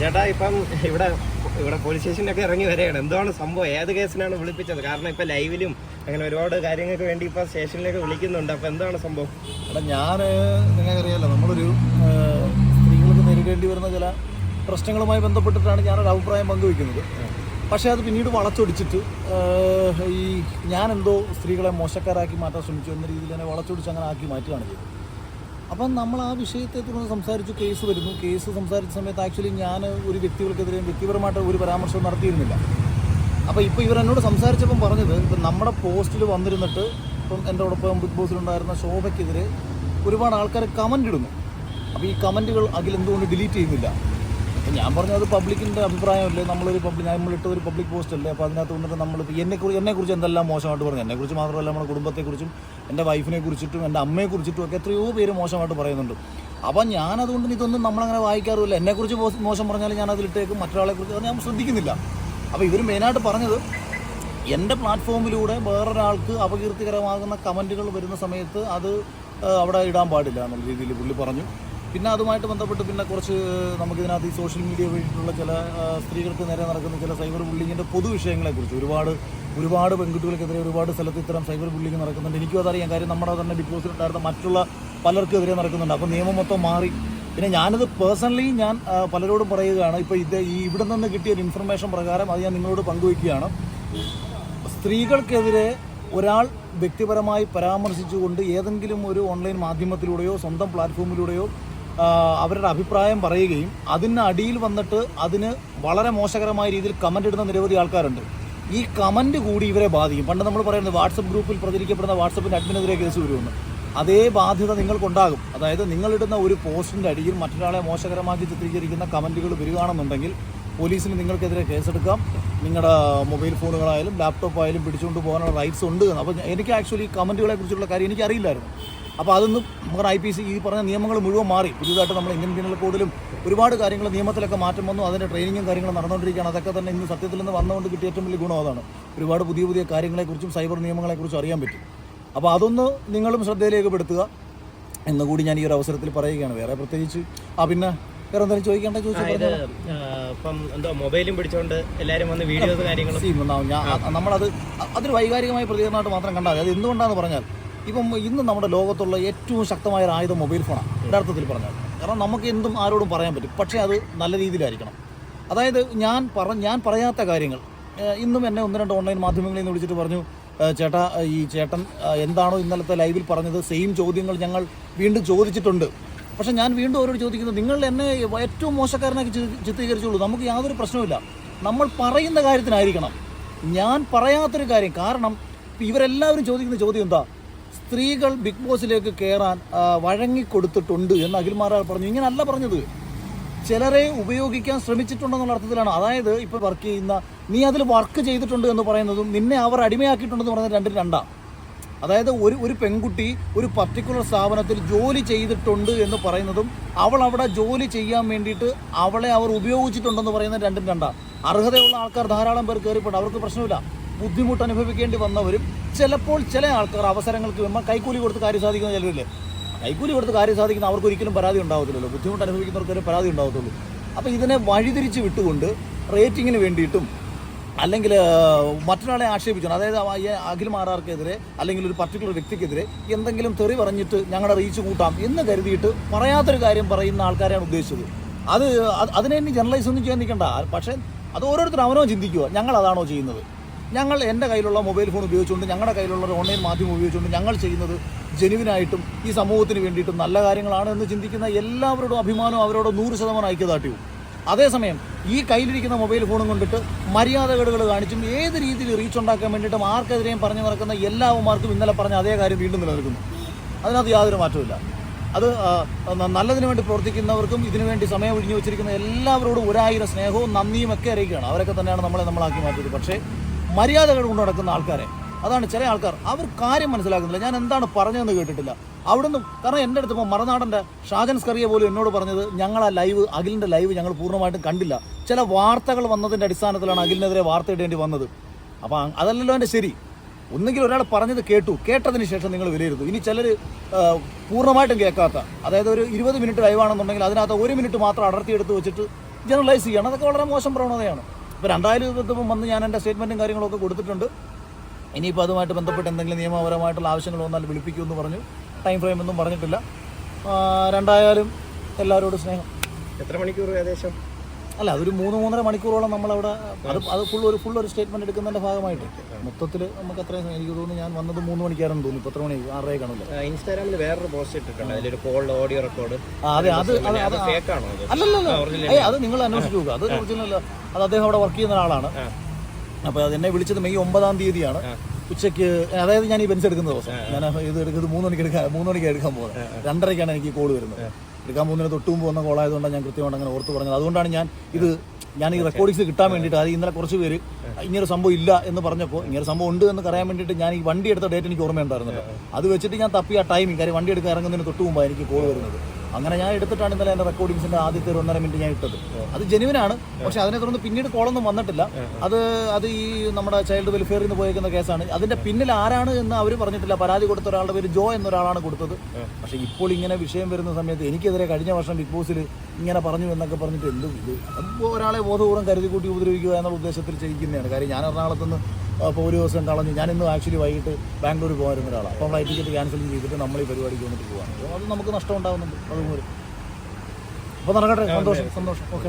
ചേട്ടാ ഇപ്പം ഇവിടെ ഇവിടെ പോലീസ് സ്റ്റേഷനിലൊക്കെ ഇറങ്ങി വരികയാണ്. എന്താണ് സംഭവം? ഏത് കേസിനാണ് വിളിപ്പിച്ചത്? കാരണം ഇപ്പം ലൈവിലും അങ്ങനെ ഒരുപാട് കാര്യങ്ങൾക്ക് വേണ്ടി ഇപ്പം സ്റ്റേഷനിലേക്ക് വിളിക്കുന്നുണ്ട്. അപ്പം എന്താണ് സംഭവം? എടാ ഞാൻ നിങ്ങൾക്കറിയാലോ നമ്മളൊരു സ്ത്രീകൾക്ക് നേരിടേണ്ടി വരുന്ന ചില പ്രശ്നങ്ങളുമായി ബന്ധപ്പെട്ടിട്ടാണ് ഞാനൊരു അഭിപ്രായം പങ്കുവയ്ക്കുന്നത് പക്ഷേ അത് പിന്നീട് വളച്ചൊടിച്ചിട്ട് ഈ ഞാനെന്തോ സ്ത്രീകളെ മോശക്കാരാക്കി മാറ്റാൻ ശ്രമിച്ചു എന്ന രീതിയിൽ തന്നെ വളച്ചൊടിച്ച് അങ്ങനെ ആക്കി മാറ്റുകയാണ് ചെയ്തത്. അപ്പം നമ്മൾ ആ വിഷയത്തെ തുടർന്ന് സംസാരിച്ചു കേസ് വരുന്നു. കേസ് സംസാരിച്ച സമയത്ത് ആക്ച്വലി ഞാൻ ഒരു വ്യക്തികൾക്കെതിരെ വ്യക്തിപരമായിട്ട് ഒരു പരാമർശവും നടത്തിയിരുന്നില്ല. അപ്പോൾ ഇപ്പോൾ ഇവർ എന്നോട് സംസാരിച്ചപ്പം പറഞ്ഞത് ഇപ്പം നമ്മുടെ പോസ്റ്റിൽ വന്നിരുന്നിട്ട് ഇപ്പം എന്റെ ഒപ്പം ബിഗ് ബോസിലുണ്ടായിരുന്ന ശോഭയ്ക്കെതിരെ ഒരുപാട് ആൾക്കാർ കമന്റ് ഇടുന്നു. അപ്പോൾ ഈ കമന്റുകൾ അതിൽ എന്തുകൊണ്ട് ഡിലീറ്റ് ചെയ്യുന്നില്ല? ഞാൻ പറഞ്ഞത് പബ്ലിക്കിന്റെ അഭിപ്രായമല്ലേ? നമ്മളൊരു പബ്ലിക് നമ്മളിട്ട ഒരു പബ്ലിക് പോസ്റ്റ് അല്ലേ? അപ്പോൾ അതിനകത്ത് വന്നിട്ട് നമ്മൾ എന്നെക്കുറിച്ച് എന്നെക്കുറിച്ച് എന്തെല്ലാം മോശമായിട്ട് പറഞ്ഞു? എന്നെക്കുറിച്ച് മാത്രമല്ല നമ്മുടെ കുടുംബത്തെക്കുറിച്ചും എന്റെ വൈഫിനെ കുറിച്ചിട്ടും എന്റെ അമ്മയെ കുറിച്ചിട്ടും ഒക്കെ എത്രയോ പേര് മോശമായിട്ട് പറയുന്നുണ്ട്. അപ്പം ഞാനതുകൊണ്ട് ഇതൊന്നും നമ്മളങ്ങനെ വായിക്കാറുമില്ല. എന്നെക്കുറിച്ച് മോശം- പറഞ്ഞാൽ ഞാൻ അതിലിട്ടേക്കും മറ്റൊരാളെക്കുറിച്ച് അത് ഞാൻ ശ്രദ്ധിക്കുന്നില്ല. അപ്പോൾ ഇവർ മെയിനായിട്ട് പറഞ്ഞത് എന്റെ പ്ലാറ്റ്ഫോമിലൂടെ വേറൊരാൾക്ക് അപകീർത്തികരമാകുന്ന കമന്റുകൾ വരുന്ന സമയത്ത് അത് അവിടെ ഇടാൻ പാടില്ല എന്നുള്ള രീതിയിൽ പുള്ളി പറഞ്ഞു. പിന്നെ അതുമായിട്ട് ബന്ധപ്പെട്ട് പിന്നെ കുറച്ച് നമുക്കിതിനകത്ത് ഈ സോഷ്യൽ മീഡിയ വഴിയിട്ടുള്ള ചില സ്ത്രീകൾക്ക് നേരെ നടക്കുന്ന ചില സൈബർ ബുള്ളിങ്ങിന്റെ പൊതു വിഷയങ്ങളെക്കുറിച്ച് ഒരുപാട് ഒരുപാട് പെൺകുട്ടികൾക്കെതിരെ ഒരുപാട് സ്ഥലത്ത് ഇത്തരം സൈബർ ബുള്ളിങ് നടക്കുന്നുണ്ട്. എനിക്കും അതറിയാം. കാര്യം നമ്മുടെ തന്നെ ബിഗ് ബോസിലുണ്ടായിരുന്ന മറ്റുള്ള പലർക്കെതിരെ നടക്കുന്നുണ്ട്. അപ്പോൾ നിയമം മൊത്തം മാറി. പിന്നെ ഞാനത് പേഴ്സണലി ഞാൻ പലരോടും പറയുകയാണ്. ഇപ്പോൾ ഇത് ഈ ഇവിടെ നിന്ന് കിട്ടിയ ഒരു ഇൻഫർമേഷൻ പ്രകാരം അത് ഞാൻ നിങ്ങളോട് പങ്കുവയ്ക്കുകയാണ്. സ്ത്രീകൾക്കെതിരെ ഒരാൾ വ്യക്തിപരമായി പരാമർശിച്ചുകൊണ്ട് ഏതെങ്കിലും ഒരു ഓൺലൈൻ മാധ്യമത്തിലൂടെയോ സ്വന്തം പ്ലാറ്റ്ഫോമിലൂടെയോ അവരുടെ അഭിപ്രായം പറയുകയും അതിന് അടിയിൽ വന്നിട്ട് അതിന് വളരെ മോശകരമായ രീതിയിൽ കമന്റ് ഇടുന്ന നിരവധി ആൾക്കാരുണ്ട്. ഈ കമന്റ് കൂടി ഇവരെ ബാധിക്കും. പണ്ട് നമ്മൾ പറയുന്നത് വാട്സപ്പ് ഗ്രൂപ്പിൽ പ്രചരിക്കപ്പെടുന്ന വാട്സപ്പിന്റെ അഡ്മിനെതിരെ കേസ് വരുമെന്ന്. അതേ ബാധ്യത നിങ്ങൾക്കുണ്ടാകും. അതായത് നിങ്ങളിടുന്ന ഒരു പോസ്റ്റിന്റെ അടിയിൽ മറ്റൊരാളെ മോശകരമാക്കി ചിത്രീകരിക്കുന്ന കമന്റുകൾ വരികയാണെന്നുണ്ടെങ്കിൽ പോലീസിന് നിങ്ങൾക്കെതിരെ കേസെടുക്കാം. നിങ്ങളുടെ മൊബൈൽ ഫോണുകളായാലും ലാപ്ടോപ്പ് ആയാലും പിടിച്ചുകൊണ്ട് പോകാനുള്ള റൈറ്റ്സ് ഉണ്ട് അപ്പോൾ എനിക്ക് ആക്ച്വലി കമന്റുകളെ കുറിച്ചുള്ള കാര്യം എനിക്ക് അറിയില്ലായിരുന്നു അപ്പോൾ അതൊന്നും നമ്മുടെ ഐ പി സി ഈ പറഞ്ഞ നിയമങ്ങൾ മുഴുവൻ മാറി. പുതിയതായിട്ട് നമ്മൾ ഇന്ത്യൻ പീനൽ കോഡിലും ഒരുപാട് കാര്യങ്ങൾ നിയമത്തിലൊക്കെ മാറ്റം വന്നു. അതിന്റെ ട്രെയിനിങ്ങും കാര്യങ്ങളും നടന്നുകൊണ്ടിരിക്കുകയാണ്. അതൊക്കെ തന്നെ ഇന്ന് സത്യത്തിൽ നിന്ന് വന്നുകൊണ്ട് കിട്ടിയ ഏറ്റവും വലിയ ഗുണം അതാണ്. ഒരുപാട് പുതിയ പുതിയ കാര്യങ്ങളെക്കുറിച്ചും സൈബർ നിയമങ്ങളെക്കുറിച്ചും അറിയാൻ പറ്റും. അപ്പോൾ അതൊന്ന് നിങ്ങളും ശ്രദ്ധയിലേക്ക് പെടുത്തുക എന്നുകൂടി ഞാൻ ഈ ഒരു അവസരത്തിൽ പറയുകയാണ്. വേറെ പ്രത്യേകിച്ച്? ആ പിന്നെ വേറെ എന്തെങ്കിലും ചോദിക്കേണ്ട ഇപ്പം എന്തോ മൊബൈലും പിടിച്ചോണ്ട് എല്ലാരും വന്ന് വീഡിയോസ് കാര്യങ്ങളും നമ്മളത് അതൊരു വൈകാരികമായ പ്രതികരണമായിട്ട് മാത്രം കണ്ടാൽ മതി. അത് എന്തുകൊണ്ടാണെന്ന് പറഞ്ഞാൽ ഇപ്പം ഇന്ന് നമ്മുടെ ലോകത്തുള്ള ഏറ്റവും ശക്തമായ ഒരു ആയുധം മൊബൈൽ ഫോണാണ് യഥാർത്ഥത്തിൽ പറഞ്ഞാൽ. കാരണം നമുക്ക് എന്തും ആരോടും പറയാൻ പറ്റും. പക്ഷേ അത് നല്ല രീതിയിലായിരിക്കണം. അതായത് ഞാൻ പറ ഞാൻ പറയാത്ത കാര്യങ്ങൾ. ഇന്നും എന്നെ ഒന്ന് രണ്ട് ഓൺലൈൻ മാധ്യമങ്ങളിൽ നിന്ന് വിളിച്ചിട്ട് പറഞ്ഞു ചേട്ടാ ഈ ചേട്ടൻ എന്താണോ ഇന്നലത്തെ ലൈവിൽ പറഞ്ഞത് സെയിം ചോദ്യങ്ങൾ ഞങ്ങൾ വീണ്ടും ചോദിച്ചിട്ടുണ്ട്. പക്ഷെ ഞാൻ വീണ്ടും അവരോട് ചോദിക്കുന്നത് നിങ്ങൾ എന്നെ ഏറ്റവും മോശക്കാരനാക്കി ചിത്രീകരിച്ചുള്ളൂ നമുക്ക് യാതൊരു പ്രശ്നവുമില്ല. നമ്മൾ പറയുന്ന കാര്യത്തിനായിരിക്കണം. ഞാൻ പറയാത്തൊരു കാര്യം. കാരണം ഇവരെല്ലാവരും ചോദിക്കുന്ന ചോദ്യം എന്താ? സ്ത്രീകൾ ബിഗ് ബോസിലേക്ക് കയറാൻ വഴങ്ങിക്കൊടുത്തിട്ടുണ്ട് എന്ന് അഖിൽമാരാർ പറഞ്ഞു. ഇങ്ങനല്ല പറഞ്ഞത്. ചിലരെ ഉപയോഗിക്കാൻ ശ്രമിച്ചിട്ടുണ്ടെന്നുള്ള അർത്ഥത്തിലാണ്. അതായത് ഇപ്പോൾ വർക്ക് ചെയ്യുന്ന നീ അതിൽ വർക്ക് ചെയ്തിട്ടുണ്ട് എന്ന് പറയുന്നതും നിന്നെ അവർ അടിമയാക്കിയിട്ടുണ്ടെന്ന് പറയുന്നത് രണ്ടും രണ്ടാണ് അതായത് ഒരു ഒരു പെൺകുട്ടി ഒരു പർട്ടിക്കുലർ സ്ഥാപനത്തിൽ ജോലി ചെയ്തിട്ടുണ്ട് എന്ന് പറയുന്നതും അവൾ അവിടെ ജോലി ചെയ്യാൻ വേണ്ടിയിട്ട് അവളെ അവർ ഉപയോഗിച്ചിട്ടുണ്ടെന്ന് പറയുന്നത് രണ്ടും രണ്ടാണ് അർഹതയുള്ള ആൾക്കാർ ധാരാളം പേർ കയറിപ്പോട്ടെ അവർക്ക് പ്രശ്നമില്ല. ബുദ്ധിമുട്ട് അനുഭവിക്കേണ്ടി വന്നവരും ചിലപ്പോൾ ചില ആൾക്കാർ അവസരങ്ങൾക്ക് വരുമ്പോൾ കൈക്കൂലി കൊടുത്ത് കാര്യം സാധിക്കുന്ന ചിലരില്ലേ? കൈക്കൂലി കൊടുത്ത് കാര്യം സാധിക്കുന്ന അവർക്ക് ഒരിക്കലും പരാതി ഉണ്ടാവത്തില്ലല്ലോ. ബുദ്ധിമുട്ട് അനുഭവിക്കുന്നവർക്ക് പരാതി ഉണ്ടാവത്തുള്ളൂ. അപ്പോൾ ഇതിനെ വഴിതിരിച്ച് വിട്ടുകൊണ്ട് റേറ്റിങ്ങിന് വേണ്ടിയിട്ടും അല്ലെങ്കിൽ മറ്റൊരാളെ ആക്ഷേപിക്കണം അതായത് അഖിൽ മാറാർക്കെതിരെ അല്ലെങ്കിൽ ഒരു പർട്ടിക്കുലർ വ്യക്തിക്കെതിരെ എന്തെങ്കിലും തെറി പറഞ്ഞിട്ട് ഞങ്ങളുടെ റീച്ച് കൂട്ടാം എന്ന് കരുതിയിട്ട് പറയാത്തൊരു കാര്യം പറയുന്ന ആൾക്കാരെയാണ് ഉദ്ദേശിച്ചത്. അത് അതിനെ ഇനി ജനറലൈസ് ഒന്നും ചെയ്യാൻ നിൽക്കണ്ട പക്ഷേ അത് ഓരോരുത്തരും അവനോ ചിന്തിക്കുക ഞങ്ങൾ അതാണോ ചെയ്യുന്നത്? ഞങ്ങൾ എന്റെ കയ്യിലുള്ള മൊബൈൽ ഫോൺ ഉപയോഗിച്ചുകൊണ്ട് ഞങ്ങളുടെ കയ്യിലുള്ള ഒരു ഓൺലൈൻ മാധ്യമം ഉപയോഗിച്ചുകൊണ്ട് ഞങ്ങൾ ചെയ്യുന്നത് ജെനുവിനായിട്ടും ഈ സമൂഹത്തിന് വേണ്ടിയിട്ടും നല്ല കാര്യങ്ങളാണ് എന്ന് ചിന്തിക്കുന്ന എല്ലാവരോടും അഭിമാനവും അവരോട് നൂറ് ശതമാനം ഐക്യദാർഢ്യവും. അതേസമയം ഈ കയ്യിലിരിക്കുന്ന മൊബൈൽ ഫോണും കൊണ്ടിട്ട് മര്യാദകേടുകൾ കാണിച്ചും ഏത് രീതിയിൽ റീച്ച് ഉണ്ടാക്കാൻ വേണ്ടിയിട്ടും ആർക്കെതിരെയും പറഞ്ഞു നടക്കുന്ന എല്ലാവർക്കും ഇന്നലെ പറഞ്ഞ അതേ കാര്യം വീണ്ടും നിലനിൽക്കുന്നു. അതിനകത്ത് യാതൊരു മാറ്റവുമില്ല. അത് നല്ലതിന് വേണ്ടി പ്രവർത്തിക്കുന്നവർക്കും ഇതിനു വേണ്ടി സമയം ഒഴിഞ്ഞു വെച്ചിരിക്കുന്ന എല്ലാവരോടും ഒരായിരം സ്നേഹവും നന്ദിയും ഒക്കെ അറിയിക്കുകയാണ്. അവരൊക്കെ തന്നെയാണ് നമ്മളെ നമ്മളാക്കി മാറ്റിയത്. പക്ഷേ മര്യാദകൾ കൊണ്ട് നടക്കുന്ന ആൾക്കാരെ. അതാണ് ചില ആൾക്കാർ. അവർ കാര്യം മനസ്സിലാക്കുന്നില്ല. ഞാൻ എന്താണ് പറഞ്ഞതെന്ന് കേട്ടിട്ടില്ല. അവിടുന്ന് കാരണം എന്റെ അടുത്ത് ഇപ്പോൾ മറനാടന്റെ ഷാജൻ സ്കറിയ പോലും എന്നോട് പറഞ്ഞത് ഞങ്ങൾ ആ ലൈവ് അഖിലിന്റെ ലൈവ് ഞങ്ങൾ പൂർണമായിട്ടും കണ്ടില്ല. ചില വാർത്തകൾ വന്നതിന്റെ അടിസ്ഥാനത്തിലാണ് അഖിലിനെതിരെ വാർത്ത ഇടേണ്ടി വന്നത്. അപ്പോൾ അതല്ലല്ലോ എന്റെ ശരി. ഒന്നുകിൽ ഒരാൾ പറഞ്ഞത് കേട്ടു. കേട്ടതിന് ശേഷം നിങ്ങൾ വിലയിരുത്തും. ഇനി ചിലർ പൂർണമായിട്ടും കേൾക്കാത്ത അതായത് ഒരു ഇരുപത് മിനിറ്റ് ലൈവാണെന്നുണ്ടെങ്കിൽ അതിനകത്ത് ഒരു മിനിറ്റ് മാത്രം അടർത്തിയെടുത്ത് വെച്ചിട്ട് ജനറലൈസ് ചെയ്യണം. അതൊക്കെ വളരെ മോശം പ്രവണതയാണ്. ഇപ്പോൾ രണ്ടായിരം ഇരുപത്തിപ്പം വന്ന് ഞാൻ എന്റെ സ്റ്റേറ്റ്മെന്റും കാര്യങ്ങളൊക്കെ കൊടുത്തിട്ടുണ്ട്. ഇനിയിപ്പോൾ അതുമായിട്ട് ബന്ധപ്പെട്ട് എന്തെങ്കിലും നിയമപരമായിട്ടുള്ള ആവശ്യങ്ങൾ വന്നാൽ വിളിപ്പിക്കുമെന്ന് പറഞ്ഞു. ടൈം ഫ്രെയിം ഒന്നും പറഞ്ഞിട്ടില്ല. രണ്ടായാലും എല്ലാവരോടും സ്നേഹം. എത്ര മണിക്കൂർ ഏകദേശം? അല്ല അതൊരു മൂന്ന് മൂന്നര മണിക്കൂറോളം നമ്മളവിടെ അത് അത് ഫുൾ ഒരു ഫുൾ ഒരു സ്റ്റേറ്റ്മെന്റ് എടുക്കുന്നതിന്റെ ഭാഗമായിട്ട്. മൊത്തത്തിൽ നമുക്ക് അത്രയും എനിക്ക് തോന്നുന്നു ഞാൻ വന്നത് മൂന്ന് മണിക്കാരെന്ന് തോന്നുന്നു. എത്ര മണി? ആറര കാണുമല്ലോ ആ, ഇൻസ്റ്റാഗ്രാമിൽ വേറൊരു പോസ്റ്റ് ഇട്ടിട്ടുണ്ട്. അതിലൊരു കോൾ ഓഡിയോ റെക്കോർഡ് അതെ അത് അത് അത് നിങ്ങൾ അന്വേഷിച്ചു നോക്കുക അത് ഒറിജിനൽ അത് അദ്ദേഹം അവിടെ വർക്ക് ചെയ്യുന്ന ഒരാളാണ്. അപ്പൊ അപ്പോൾ അത് എന്നെ വിളിച്ചത് മെയ് ഒമ്പതാം തീയതിയാണ്. ഉച്ചയ്ക്ക് അതായത് ഞാൻ ഈ ബെൻസ് എടുക്കുന്ന ദിവസം. ഞാൻ ഇത് എടുക്കുന്നത് മൂന്ന് മണിക്ക് എടുക്കാൻ മൂന്ന് മണിക്ക് എടുക്കാൻ പോകുന്നത്. രണ്ടരയ്ക്കാണ് എനിക്ക് കോൾ വരുന്നത്. എടുക്കാൻ പോകുന്നതിന് തൊട്ട് മുമ്പ് വന്ന കോളായതുകൊണ്ടാണ് ഞാൻ കൃത്യമായിട്ട് അങ്ങനെ ഓർത്ത് പറഞ്ഞത്. അതുകൊണ്ടാണ് ഞാൻ ഇത് ഞാൻ ഈ റെക്കോർഡിങ്സ് കിട്ടാൻ വേണ്ടിയിട്ട് അത് ഇന്നലെ കുറച്ച് പേര് ഇങ്ങനൊരു സംഭവം ഇല്ല എന്ന് പറഞ്ഞപ്പോൾ ഇങ്ങനൊരു സംഭവം ഉണ്ട് എന്ന് പറയാൻ വേണ്ടിയിട്ട് ഞാൻ ഈ വണ്ടി എടുത്ത ഡേറ്റ് എനിക്ക് ഓർമ്മയുണ്ടായിരുന്നു അത് വെച്ചിട്ട് ഞാൻ തപ്പി ആ ടൈമിങ് കാര്യം വണ്ടി എടുക്കാൻ ഇറങ്ങുന്നതിന് തൊട്ട് മുമ്പാണ് എനിക്ക് കോൾ വരുന്നത്. അങ്ങനെ ഞാൻ എടുത്തിട്ടാണ് ഇന്നലെ എന്റെ റെക്കോർഡിങ്സിന്റെ ആദ്യത്തെ ഒരു ഒന്നര മിനിറ്റ് ഞാൻ ഇട്ടത്. അത് ജെനുവിനാണ് പക്ഷെ അതിനെ തുടർന്ന് പിന്നീട് കോളൊന്നും വന്നിട്ടില്ല. അത് അത് ഈ നമ്മുടെ ചൈൽഡ് വെൽഫെയറിൽ നിന്ന് പോയേക്കുന്ന കേസാണ്. അതിന്റെ പിന്നിൽ ആരാണ് എന്ന് അവർ പറഞ്ഞിട്ടില്ല. പരാതി കൊടുത്ത ഒരാളുടെ പേര് ജോ എന്നൊരാളാണ് കൊടുത്തത്. പക്ഷെ ഇപ്പോൾ ഇങ്ങനെ വിഷയം വരുന്ന സമയത്ത് എനിക്കെതിരെ കഴിഞ്ഞ വർഷം ബിഗ് ബോസിൽ ഇങ്ങനെ പറഞ്ഞു എന്നൊക്കെ പറഞ്ഞിട്ട് എന്തും ഇത്? ഒരാളെ ബോധപൂർവം കരുതി കൂട്ടി ഉപദ്രവിക്കുക എന്നുള്ള ഉദ്ദേശത്തിൽ ചെയ്യിക്കുന്നതാണ്. കാര്യം ഞാൻ എറണാകുളത്ത് അപ്പോൾ ഒരു ദിവസം കളഞ്ഞു ഞാനിന്ന് ആക്ച്വലി വൈകിട്ട് ബാംഗ്ലൂർ പോകാറുന്ന ഒരാളാണ് അപ്പോൾ ഫ്ലൈറ്റ് ടിക്കറ്റ് ക്യാൻസൽ ചെയ്തിട്ട് നമ്മൾ ഈ പരിപാടിക്ക് വന്നിട്ട് പോകാം അപ്പോൾ അത് നമുക്ക് നഷ്ടം ഉണ്ടാകുന്നുണ്ട് അതുപോലെ അപ്പോൾ നടക്കട്ടെ. സന്തോഷം. സന്തോഷം. ഓക്കെ